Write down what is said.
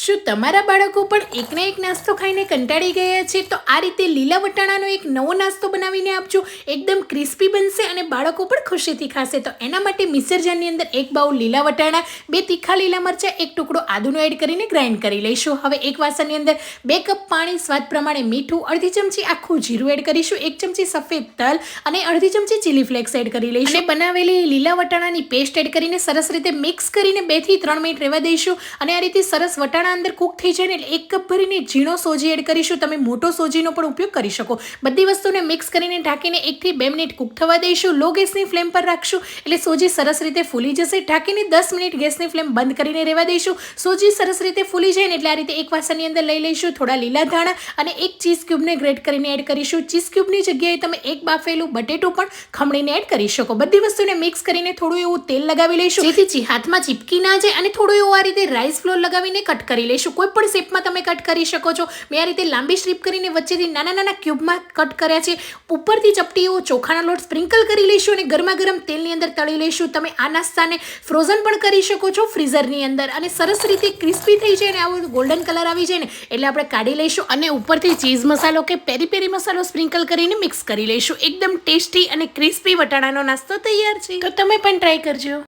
શું તમારા બાળકો પણ એકના એક નાસ્તો ખાઈને કંટાળી ગયા છે? તો આ રીતે લીલા વટાણાનો એક નવો નાસ્તો બનાવીને આપજો. એકદમ ક્રિસ્પી બનશે અને બાળકો પણ ખુશીથી ખાશે. તો એના માટે મિક્સર અંદર એક બાઉલ લીલા વટાણા, બે તીખા લીલા મરચાં, એક ટુકડો આદુનો એડ કરીને ગ્રાઇન્ડ કરી લઈશું. હવે એક વાસણની અંદર બે કપ પાણી, સ્વાદ પ્રમાણે મીઠું, અડધી ચમચી આખું જીરું એડ કરીશું, એક ચમચી સફેદ તલ અને અડધી ચમચી ચીલી ફ્લેક્સ એડ કરી લઈશું. અને બનાવેલી લીલા વટાણાની પેસ્ટ એડ કરીને સરસ રીતે મિક્સ કરીને બેથી ત્રણ મિનિટ રહેવા દઈશું. અને આ રીતે સરસ વટાણા અંદર કૂક થઈ જાય ને એટલે એક કપ ભરીને ઝીણો સોજી એડ કરીશું. તમે મોટો સોજીનો પણ ઉપયોગ કરી શકો. બધી વસ્તુને મિક્સ કરીને ઢાંકીને એકથી બે મિનિટ કૂક થવા દઈશું. લો ગેસની ફ્લેમ પર રાખશું. એટલે સોજી સરસ રીતે ફૂલી જશે. ઢાંકીને દસ મિનિટ ગેસની ફ્લેમ બંધ કરીને રહેવા દઈશું. સોજી સરસ રીતે ફૂલી જાય ને એટલે આ રીતે એક વાસણની અંદર લઈ લઈશું થોડા લીલા ધાણા અને એક ચીઝ ક્યુબને ગ્રેટ કરીને એડ કરીશું. ચીઝ ક્યુબની જગ્યાએ તમે એક બાફેલું બટેટું પણ ખમણીને એડ કરી શકો. બધી વસ્તુને મિક્સ કરીને થોડું એવું તેલ લગાવી લઈશું. જેથી હાથમાં ચીપકી ના જાય અને થોડું એવું આ રીતે રાઈસ ફ્લોર લગાવીને કટ કરી લઈશું. કોઈ પણ શેપમાં તમે કટ કરી શકો છો. મેં આ રીતે લાંબી સ્ટ્રીપ કરીને વચ્ચેથી નાના નાના ક્યુબમાં કટ કર્યા છે. ઉપરથી ચપટી એવો ચોખાના લોટ સ્પ્રિંકલ કરી લઈશું અને ગરમા ગરમ તેલની અંદર તળી લઈશું. તમે આ નાસ્તાને ફ્રોઝન પણ કરી શકો છો ફ્રીઝરની અંદર. અને સરસ રીતે ક્રિસ્પી થઈ જાય ને આવો ગોલ્ડન કલર આવી જાય ને, એટલે આપણે કાઢી લઈશું અને ઉપરથી ચીઝ મસાલો કે પેરી પેરી મસાલો સ્પ્રિંકલ કરીને મિક્સ કરી લઈશું. એકદમ ટેસ્ટી અને ક્રિસ્પી વટાણાનો નાસ્તો તૈયાર છે. તો તમે પણ ટ્રાય કરજો.